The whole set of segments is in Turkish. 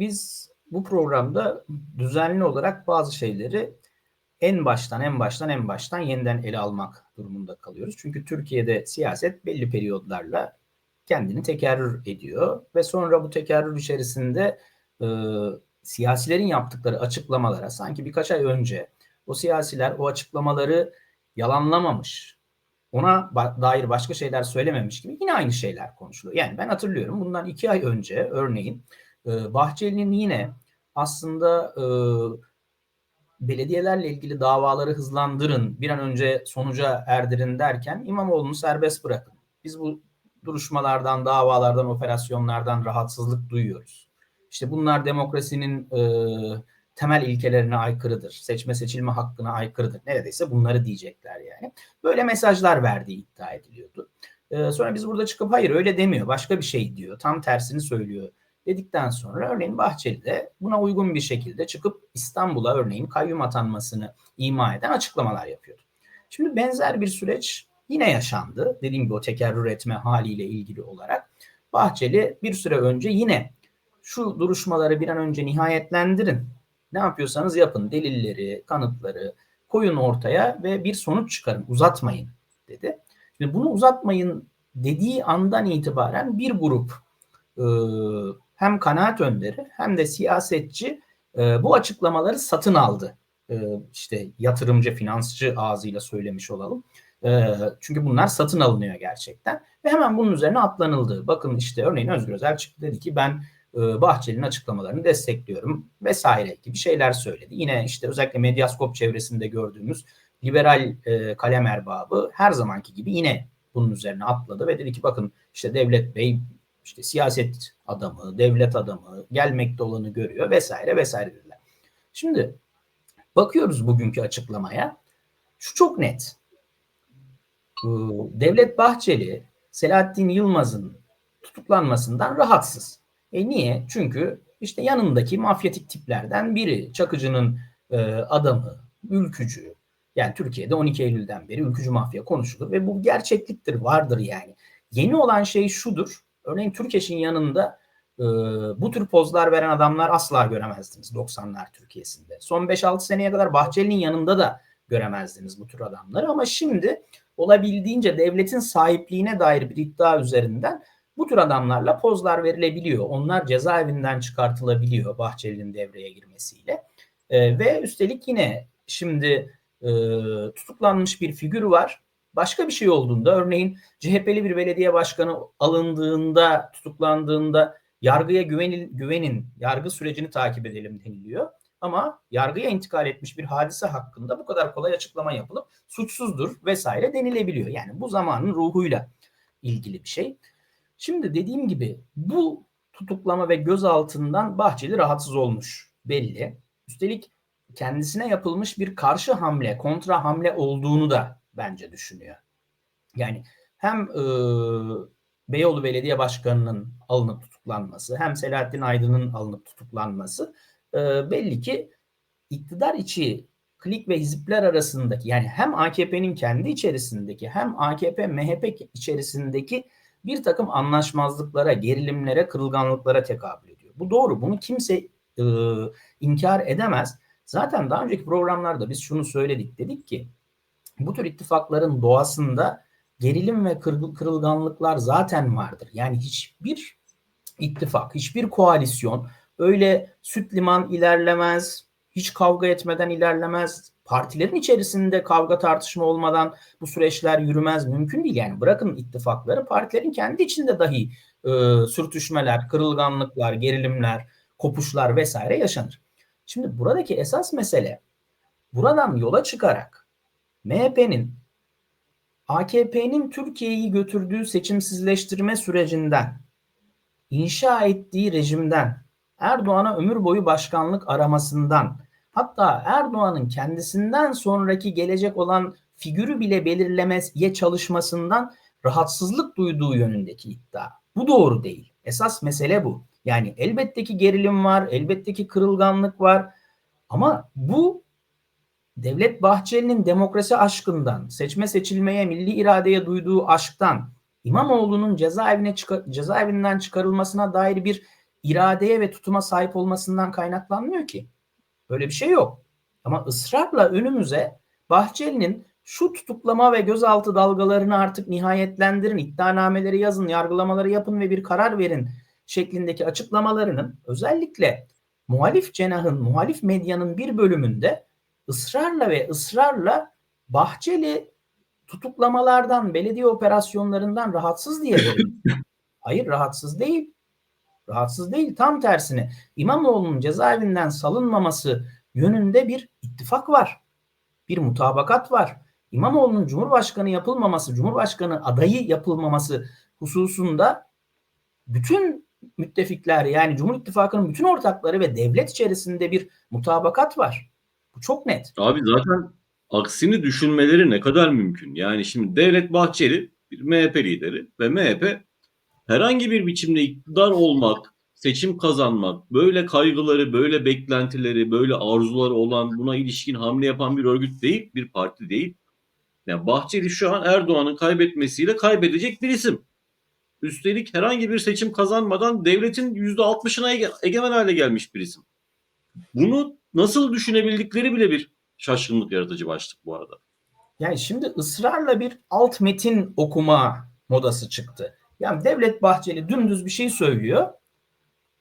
biz bu programda düzenli olarak bazı şeyleri en baştan en baştan en baştan yeniden ele almak durumunda kalıyoruz. Çünkü Türkiye'de siyaset belli periyodlarla kendini tekerrür ediyor ve sonra bu tekerrür içerisinde e, siyasilerin yaptıkları açıklamalara sanki birkaç ay önce o siyasiler o açıklamaları yalanlamamış, ona dair başka şeyler söylememiş gibi yine aynı şeyler konuşuluyor. Yani ben hatırlıyorum bundan iki ay önce örneğin e, Bahçeli'nin yine aslında e, belediyelerle ilgili davaları hızlandırın, bir an önce sonuca erdirin derken İmamoğlu'nu serbest bırakın. Biz bu duruşmalardan, davalardan, operasyonlardan rahatsızlık duyuyoruz. İşte bunlar demokrasinin e, temel ilkelerine aykırıdır. Seçme seçilme hakkına aykırıdır. Neredeyse bunları diyecekler yani. Böyle mesajlar verdiği iddia ediliyordu. E, sonra biz burada çıkıp hayır öyle demiyor, başka bir şey diyor, tam tersini söylüyor dedikten sonra örneğin Bahçeli de buna uygun bir şekilde çıkıp İstanbul'a örneğin kayyum atanmasını ima eden açıklamalar yapıyordu. Şimdi benzer bir süreç yine yaşandı. Dediğim gibi o tekerrür etme haliyle ilgili olarak. Bahçeli bir süre önce yine şu duruşmaları bir an önce nihayetlendirin. Ne yapıyorsanız yapın. Delilleri, kanıtları koyun ortaya ve bir sonuç çıkarın. Uzatmayın dedi. Şimdi bunu uzatmayın dediği andan itibaren bir grup e, hem kanaat önderi hem de siyasetçi e, bu açıklamaları satın aldı. E, işte yatırımcı, finansçı ağzıyla söylemiş olalım. E, çünkü bunlar satın alınıyor gerçekten. Ve hemen bunun üzerine atlanıldı. Bakın işte örneğin Özgür Özel çıktı dedi ki ben e, Bahçeli'nin açıklamalarını destekliyorum vesaire gibi şeyler söyledi. Yine işte özellikle Medyaskop çevresinde gördüğümüz liberal e, kalem erbabı her zamanki gibi yine bunun üzerine atladı ve dedi ki bakın işte Devlet Bey işte siyaset adamı, devlet adamı gelmekte olanı görüyor vesaire vesaire dediler. Şimdi bakıyoruz bugünkü açıklamaya. Şu çok net. Devlet Bahçeli Selahattin Yılmaz'ın tutuklanmasından rahatsız. E niye? Çünkü işte yanındaki mafyatik tiplerden biri. Çakıcı'nın e, adamı, ülkücü. Yani Türkiye'de 12 Eylül'den beri ülkücü mafya konuşulur ve bu gerçekliktir, vardır yani. Yeni olan şey şudur. Örneğin Türkeş'in yanında e, bu tür pozlar veren adamlar asla göremezdiniz 90'lar Türkiye'sinde. Son 5-6 seneye kadar Bahçeli'nin yanında da göremezdiniz bu tür adamları ama şimdi olabildiğince devletin sahipliğine dair bir iddia üzerinden bu tür adamlarla pozlar verilebiliyor. Onlar cezaevinden çıkartılabiliyor Bahçeli'nin devreye girmesiyle. E, ve üstelik yine şimdi e, tutuklanmış bir figür var başka bir şey olduğunda örneğin CHP'li bir belediye başkanı alındığında, tutuklandığında yargıya güvenin, güvenin, yargı sürecini takip edelim deniliyor. Ama yargıya intikal etmiş bir hadise hakkında bu kadar kolay açıklama yapılıp suçsuzdur vesaire denilebiliyor. Yani bu zamanın ruhuyla ilgili bir şey. Şimdi dediğim gibi bu tutuklama ve gözaltından Bahçeli rahatsız olmuş belli. Üstelik kendisine yapılmış bir karşı hamle, kontra hamle olduğunu da bence düşünüyor. Yani hem e, Beyoğlu Belediye Başkanı'nın alınıp tutuklanması hem Selahattin Aydın'ın alınıp tutuklanması e, belli ki iktidar içi klik ve hizipler arasındaki yani hem AKP'nin kendi içerisindeki hem AKP MHP içerisindeki bir takım anlaşmazlıklara, gerilimlere, kırılganlıklara tekabül ediyor. Bu doğru. Bunu kimse e, inkar edemez. Zaten daha önceki programlarda biz şunu söyledik. Dedik ki bu tür ittifakların doğasında gerilim ve kırılganlıklar zaten vardır. Yani hiçbir ittifak, hiçbir koalisyon öyle süt liman ilerlemez, hiç kavga etmeden ilerlemez. Partilerin içerisinde kavga tartışma olmadan bu süreçler yürümez. Mümkün değil yani. Bırakın ittifakları partilerin kendi içinde dahi e, sürtüşmeler, kırılganlıklar, gerilimler, kopuşlar vesaire yaşanır. Şimdi buradaki esas mesele buradan yola çıkarak MHP'nin AKP'nin Türkiye'yi götürdüğü seçimsizleştirme sürecinden, inşa ettiği rejimden, Erdoğan'a ömür boyu başkanlık aramasından, hatta Erdoğan'ın kendisinden sonraki gelecek olan figürü bile belirlemeye çalışmasından rahatsızlık duyduğu yönündeki iddia. Bu doğru değil. Esas mesele bu. Yani elbette ki gerilim var, elbette ki kırılganlık var ama bu Devlet Bahçeli'nin demokrasi aşkından, seçme seçilmeye, milli iradeye duyduğu aşktan, İmamoğlu'nun cezaevine çıkar, cezaevinden çıkarılmasına dair bir iradeye ve tutuma sahip olmasından kaynaklanmıyor ki. Böyle bir şey yok. Ama ısrarla önümüze Bahçeli'nin şu tutuklama ve gözaltı dalgalarını artık nihayetlendirin, iddianameleri yazın, yargılamaları yapın ve bir karar verin şeklindeki açıklamalarının özellikle muhalif cenahın, muhalif medyanın bir bölümünde ısrarla ve ısrarla Bahçeli tutuklamalardan, belediye operasyonlarından rahatsız diye. Hayır rahatsız değil. Rahatsız değil. Tam tersine İmamoğlu'nun cezaevinden salınmaması yönünde bir ittifak var. Bir mutabakat var. İmamoğlu'nun Cumhurbaşkanı yapılmaması, Cumhurbaşkanı adayı yapılmaması hususunda bütün müttefikler yani Cumhur İttifakı'nın bütün ortakları ve devlet içerisinde bir mutabakat var. Bu çok net. Abi zaten aksini düşünmeleri ne kadar mümkün? Yani şimdi Devlet Bahçeli bir MHP lideri ve MHP herhangi bir biçimde iktidar olmak, seçim kazanmak, böyle kaygıları, böyle beklentileri, böyle arzuları olan buna ilişkin hamle yapan bir örgüt değil, bir parti değil. Yani Bahçeli şu an Erdoğan'ın kaybetmesiyle kaybedecek bir isim. Üstelik herhangi bir seçim kazanmadan devletin %60'ına ege- egemen hale gelmiş bir isim. Bunu nasıl düşünebildikleri bile bir şaşkınlık yaratıcı başlık bu arada. Yani şimdi ısrarla bir alt metin okuma modası çıktı. Yani Devlet Bahçeli dümdüz bir şey söylüyor.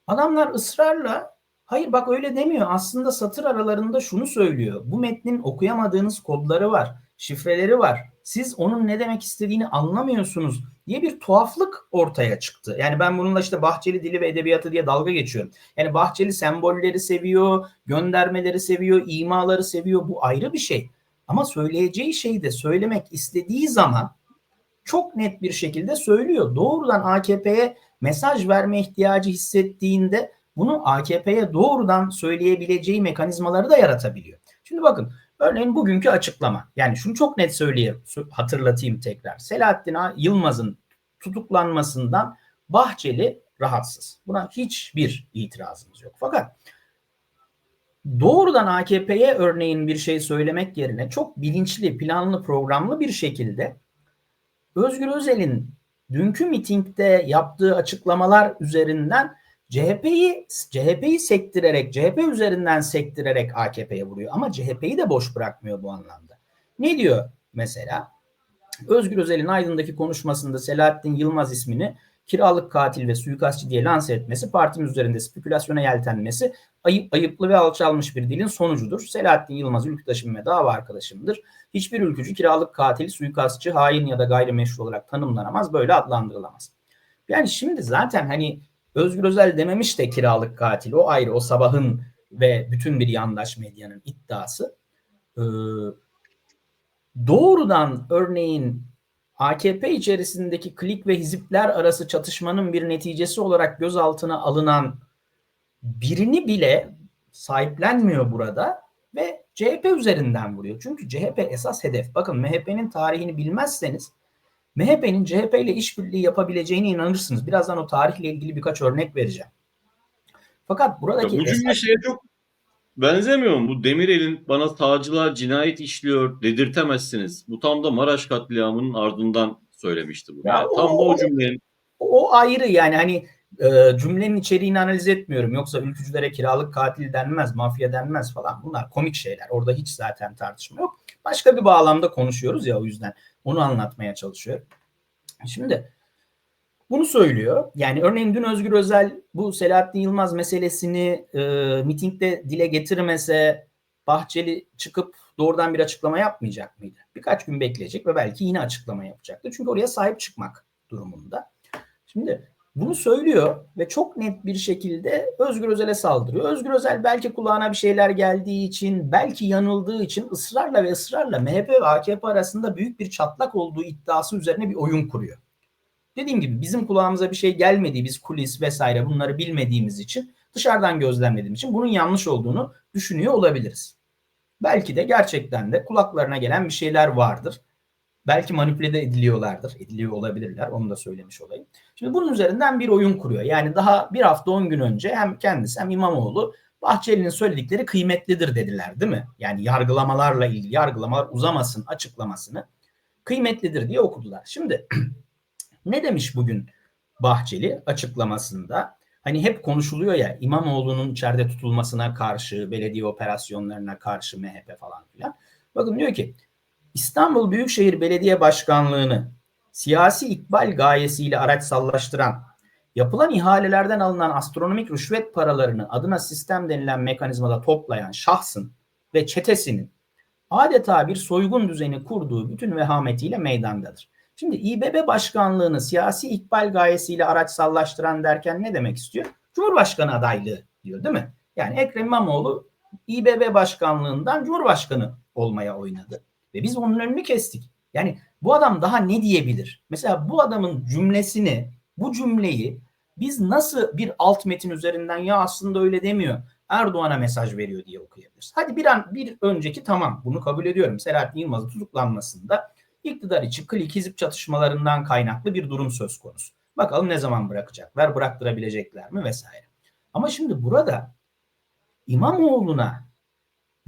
Adamlar ısrarla hayır bak öyle demiyor. Aslında satır aralarında şunu söylüyor. Bu metnin okuyamadığınız kodları var, şifreleri var. Siz onun ne demek istediğini anlamıyorsunuz diye bir tuhaflık ortaya çıktı. Yani ben bununla işte Bahçeli dili ve edebiyatı diye dalga geçiyorum. Yani Bahçeli sembolleri seviyor, göndermeleri seviyor, imaları seviyor. Bu ayrı bir şey. Ama söyleyeceği şeyi de söylemek istediği zaman çok net bir şekilde söylüyor. Doğrudan AKP'ye mesaj verme ihtiyacı hissettiğinde bunu AKP'ye doğrudan söyleyebileceği mekanizmaları da yaratabiliyor. Şimdi bakın örneğin bugünkü açıklama. Yani şunu çok net söyleyeyim, hatırlatayım tekrar. Selahattin Yılmaz'ın tutuklanmasından Bahçeli rahatsız. Buna hiçbir itirazımız yok. Fakat doğrudan AKP'ye örneğin bir şey söylemek yerine çok bilinçli, planlı, programlı bir şekilde Özgür Özel'in dünkü mitingde yaptığı açıklamalar üzerinden CHP'yi CHP'yi sektirerek, CHP üzerinden sektirerek AKP'ye vuruyor. Ama CHP'yi de boş bırakmıyor bu anlamda. Ne diyor mesela? Özgür Özel'in Aydın'daki konuşmasında Selahattin Yılmaz ismini kiralık katil ve suikastçı diye lanse etmesi, partimiz üzerinde spekülasyona yeltenmesi ayıp, ayıplı ve alçalmış bir dilin sonucudur. Selahattin Yılmaz ülküdaşım ve dava arkadaşımdır. Hiçbir ülkücü kiralık katil, suikastçı, hain ya da gayrimeşru olarak tanımlanamaz, böyle adlandırılamaz. Yani şimdi zaten hani Özgür Özel dememiş de kiralık katil, o ayrı, o sabahın ve bütün bir yandaş medyanın iddiası. Ee, doğrudan örneğin AKP içerisindeki klik ve hizipler arası çatışmanın bir neticesi olarak gözaltına alınan birini bile sahiplenmiyor burada ve CHP üzerinden vuruyor. Çünkü CHP esas hedef. Bakın MHP'nin tarihini bilmezseniz MHP'nin CHP ile işbirliği yapabileceğine inanırsınız. Birazdan o tarihle ilgili birkaç örnek vereceğim. Fakat buradaki ya bu cümle esas... şeye çok benzemiyor mu? Bu Demirel'in bana sağcılar cinayet işliyor dedirtemezsiniz. Bu tam da Maraş katliamının ardından söylemişti bunu. Ya yani o, tam da o cümlenin. O ayrı yani hani e, cümlenin içeriğini analiz etmiyorum. Yoksa ülkücülere kiralık katil denmez, mafya denmez falan. Bunlar komik şeyler. Orada hiç zaten tartışma yok. Başka bir bağlamda konuşuyoruz ya o yüzden. Onu anlatmaya çalışıyorum. Şimdi bunu söylüyor. Yani örneğin dün Özgür Özel bu Selahattin Yılmaz meselesini e, mitingde dile getirmese Bahçeli çıkıp doğrudan bir açıklama yapmayacak mıydı? Birkaç gün bekleyecek ve belki yine açıklama yapacaktı. Çünkü oraya sahip çıkmak durumunda. Şimdi bunu söylüyor ve çok net bir şekilde Özgür Özel'e saldırıyor. Özgür Özel belki kulağına bir şeyler geldiği için, belki yanıldığı için ısrarla ve ısrarla MHP ve AKP arasında büyük bir çatlak olduğu iddiası üzerine bir oyun kuruyor. Dediğim gibi bizim kulağımıza bir şey gelmediği, biz kulis vesaire bunları bilmediğimiz için, dışarıdan gözlemlediğim için bunun yanlış olduğunu düşünüyor olabiliriz. Belki de gerçekten de kulaklarına gelen bir şeyler vardır. Belki manipüle de ediliyorlardır. Ediliyor olabilirler. Onu da söylemiş olayım. Şimdi bunun üzerinden bir oyun kuruyor. Yani daha bir hafta on gün önce hem kendisi hem İmamoğlu Bahçeli'nin söyledikleri kıymetlidir dediler değil mi? Yani yargılamalarla ilgili yargılamalar uzamasın açıklamasını kıymetlidir diye okudular. Şimdi ne demiş bugün Bahçeli açıklamasında? hani hep konuşuluyor ya İmamoğlu'nun içeride tutulmasına karşı, belediye operasyonlarına karşı MHP falan filan. Bakın diyor ki İstanbul Büyükşehir Belediye Başkanlığı'nı siyasi ikbal gayesiyle araçsallaştıran, yapılan ihalelerden alınan astronomik rüşvet paralarını adına sistem denilen mekanizmada toplayan şahsın ve çetesinin adeta bir soygun düzeni kurduğu bütün vehametiyle meydandadır. Şimdi İBB başkanlığını siyasi ikbal gayesiyle araçsallaştıran derken ne demek istiyor? Cumhurbaşkanı adaylığı diyor değil mi? Yani Ekrem İmamoğlu İBB başkanlığından Cumhurbaşkanı olmaya oynadı. Ve biz onun önünü kestik. Yani bu adam daha ne diyebilir? Mesela bu adamın cümlesini, bu cümleyi biz nasıl bir alt metin üzerinden ya aslında öyle demiyor. Erdoğan'a mesaj veriyor diye okuyabiliriz. Hadi bir an bir önceki tamam bunu kabul ediyorum. Selahattin Yılmaz'ın tutuklanmasında iktidar içi klik hizip çatışmalarından kaynaklı bir durum söz konusu. Bakalım ne zaman bırakacaklar, bıraktırabilecekler mi vesaire. Ama şimdi burada İmamoğlu'na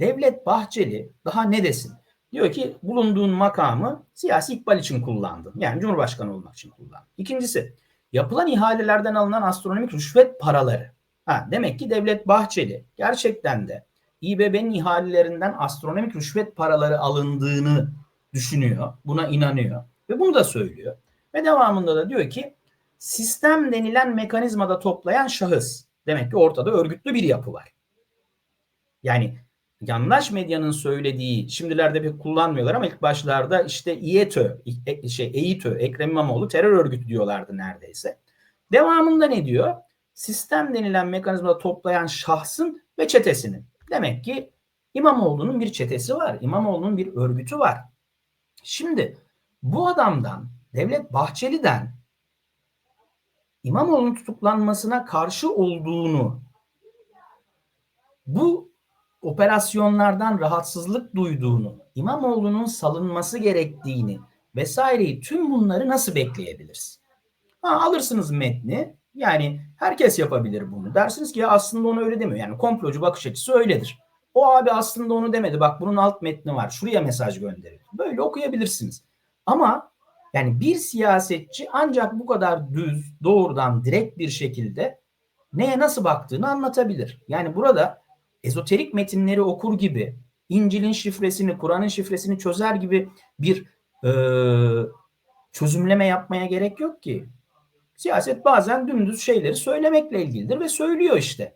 Devlet Bahçeli daha ne desin? Diyor ki bulunduğun makamı siyasi ikbal için kullandın. Yani Cumhurbaşkanı olmak için kullandın. İkincisi yapılan ihalelerden alınan astronomik rüşvet paraları. Ha, demek ki Devlet Bahçeli gerçekten de İBB'nin ihalelerinden astronomik rüşvet paraları alındığını düşünüyor. Buna inanıyor. Ve bunu da söylüyor. Ve devamında da diyor ki sistem denilen mekanizmada toplayan şahıs. Demek ki ortada örgütlü bir yapı var. Yani yandaş medyanın söylediği şimdilerde pek kullanmıyorlar ama ilk başlarda işte İETÖ, e- şey EİTÖ, Ekrem İmamoğlu terör örgütü diyorlardı neredeyse. Devamında ne diyor? Sistem denilen mekanizmada toplayan şahsın ve çetesinin. Demek ki İmamoğlu'nun bir çetesi var. İmamoğlu'nun bir örgütü var. Şimdi bu adamdan, Devlet Bahçeli'den İmamoğlu'nun tutuklanmasına karşı olduğunu bu operasyonlardan rahatsızlık duyduğunu, İmamoğlu'nun salınması gerektiğini vesaireyi tüm bunları nasıl bekleyebiliriz? Ha, alırsınız metni yani herkes yapabilir bunu. Dersiniz ki ya aslında onu öyle demiyor. Yani komplocu bakış açısı öyledir. O abi aslında onu demedi. Bak bunun alt metni var. Şuraya mesaj gönderiyor. Böyle okuyabilirsiniz. Ama yani bir siyasetçi ancak bu kadar düz, doğrudan, direkt bir şekilde neye nasıl baktığını anlatabilir. Yani burada ezoterik metinleri okur gibi, İncil'in şifresini, Kur'an'ın şifresini çözer gibi bir e, çözümleme yapmaya gerek yok ki. Siyaset bazen dümdüz şeyleri söylemekle ilgilidir ve söylüyor işte.